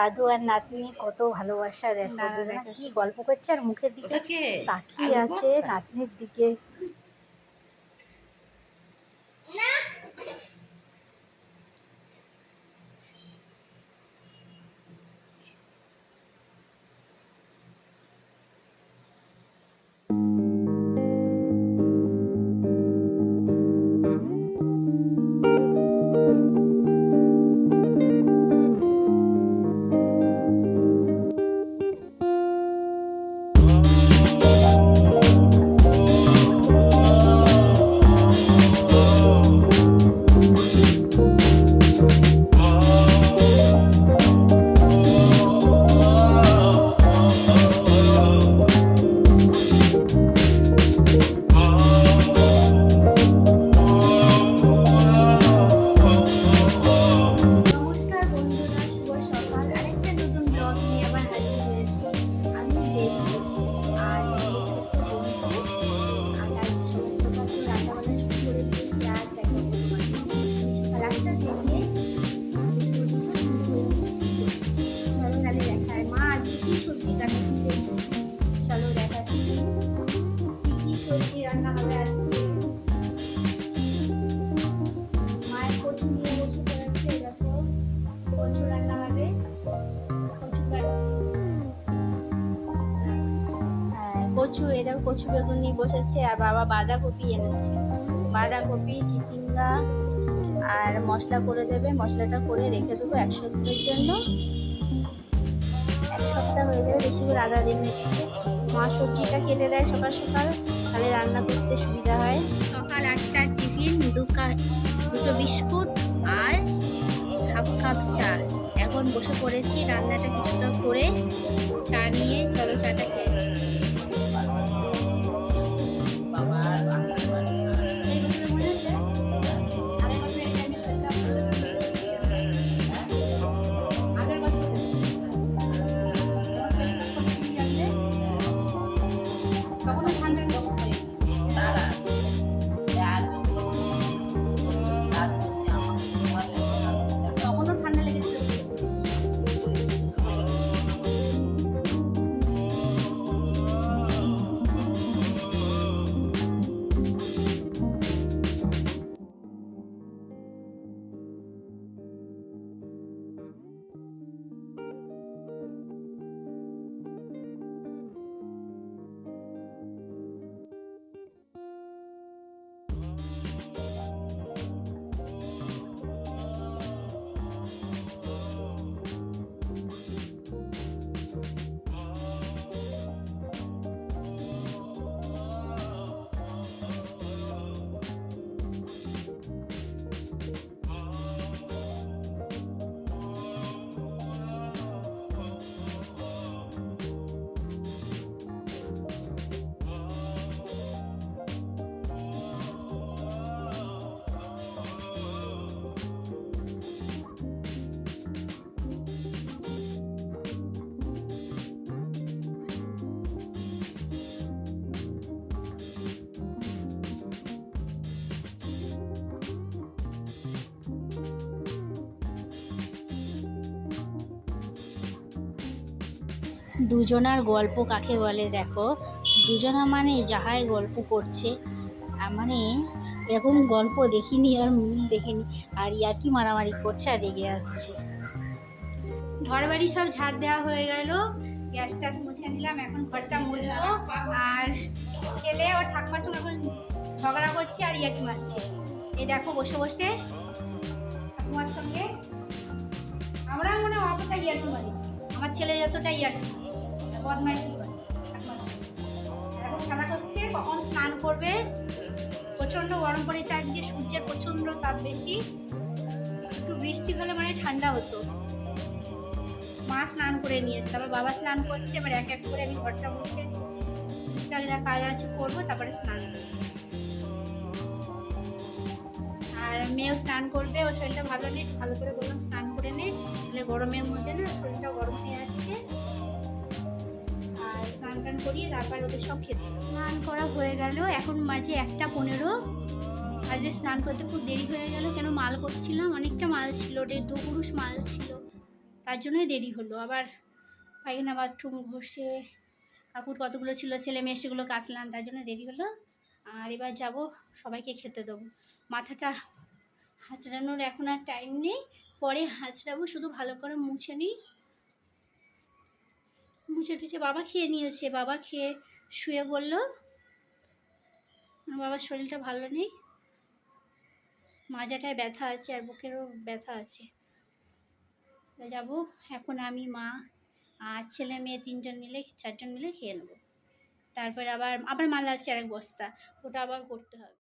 দাদু আর নাতনি কত ভালোবাসা দেখা দাদা কি গল্প করছে আর মুখের দিকে তাকিয়ে আছে নাতনির দিকে? মায়ের কচু দেখো, কচু কচু বেগুন নিয়ে বসেছে, আর বাবা বাঁধাকপি এনেছে। বাঁধাকপি, চিচিঙ্গা, আর মশলা করে দেবে। মশলাটা করে রেখে দেবো এক সপ্তাহের জন্য। এক সপ্তাহ হয়ে যাবে বেশি করে আদা রেখেছে মা সবজিটা কেটে দেয় সকাল সকাল। তাহলে রান্না করতে সুবিধা হয়। সকাল আটটার টিফিন দু দুটো বিস্কুট আর হাফ কাপ চা। এখন বসে পড়েছি রান্নাটা কিছুটা করে। চা নিয়ে চলো চাটা খেয়ে দুজনার গল্প কাকে বলে দেখো? দুজনা মানে যাহাই গল্প করছে মানে এরকম গল্প দেখিনি আর মিল দেখিনি, আর ইয়ার্কি মারামারি করছে আর রেগে যাচ্ছে। ঘর বাড়ি সব ঝাড় দেওয়া হয়ে গেল, গ্যাস ট্যাস মুছে নিলাম, এখন ঘরটা মুছবো, আর ছেলে ও ঠাকুমার সঙ্গে এখন ঝগড়া করছে আর ইয়াকি মারছে। এই দেখো বসে বসে ঠাকুমার সঙ্গে। আমরা মনে অতটা ইয়াকি মারি। আমার ছেলে যতটা ইয়াকি বদমাইশি করে। এখন খেলা করছে, কখন স্নান করবে? প্রচণ্ড গরম পড়েছে আজকে সূর্যের প্রচণ্ড তাপ বেশি। একটু বৃষ্টি হলে মানে ঠান্ডা হতো। মা স্নান করে নিয়েছে, তারপর বাবা স্নান করছে, এবার এক এক করে আমি ঘরটা মুছে যা কাজ আছে করব, তারপরে স্নান। আর মেয়েও স্নান করবে ও শরীরটা ভালো নেই, ভালো করে বললাম স্নান করে নে গরমের মধ্যে না শরীরটা গরম হয়ে যাচ্ছে। স্নান টান করিয়ে তারপর ওদের সব খেতে স্নান করা হয়ে গেল, এখন মাঝে একটা পনেরো। আজকে স্নান করতে খুব দেরি হয়ে গেল, কেন মাল করছিলাম, অনেকটা মাল ছিল, দেড় দু পুরুষ মাল ছিল। তার জন্যই দেরি হলো, আবার পায়খানা বাথরুম ঘষে কাপড় কতগুলো ছিল, ছেলে মেয়ে সেগুলো কাচলাম, তার জন্য দেরি হলো। আর এবার যাব, সবাইকে খেতে দেবো। মাথাটা হাঁচড়ানোর এখন আর টাইম নেই, পরে হাঁচড়াবো, শুধু ভালো করে মুছে নিই। মুছে টুছে বাবা খেয়ে নিয়েছে। বাবা খেয়ে শুয়ে বলল বাবার শরীরটা ভালো নেই। মাজাটায় ব্যথা আছে আর বুকেরও ব্যথা আছে। যাব, এখন আমি, মা আর ছেলে মেয়ে তিনজন মিলে, চারজন মিলে খেয়ে নেব। তারপরে আবার আবার মাল আছে আরেক বস্তা। ওটা আবার করতে হবে।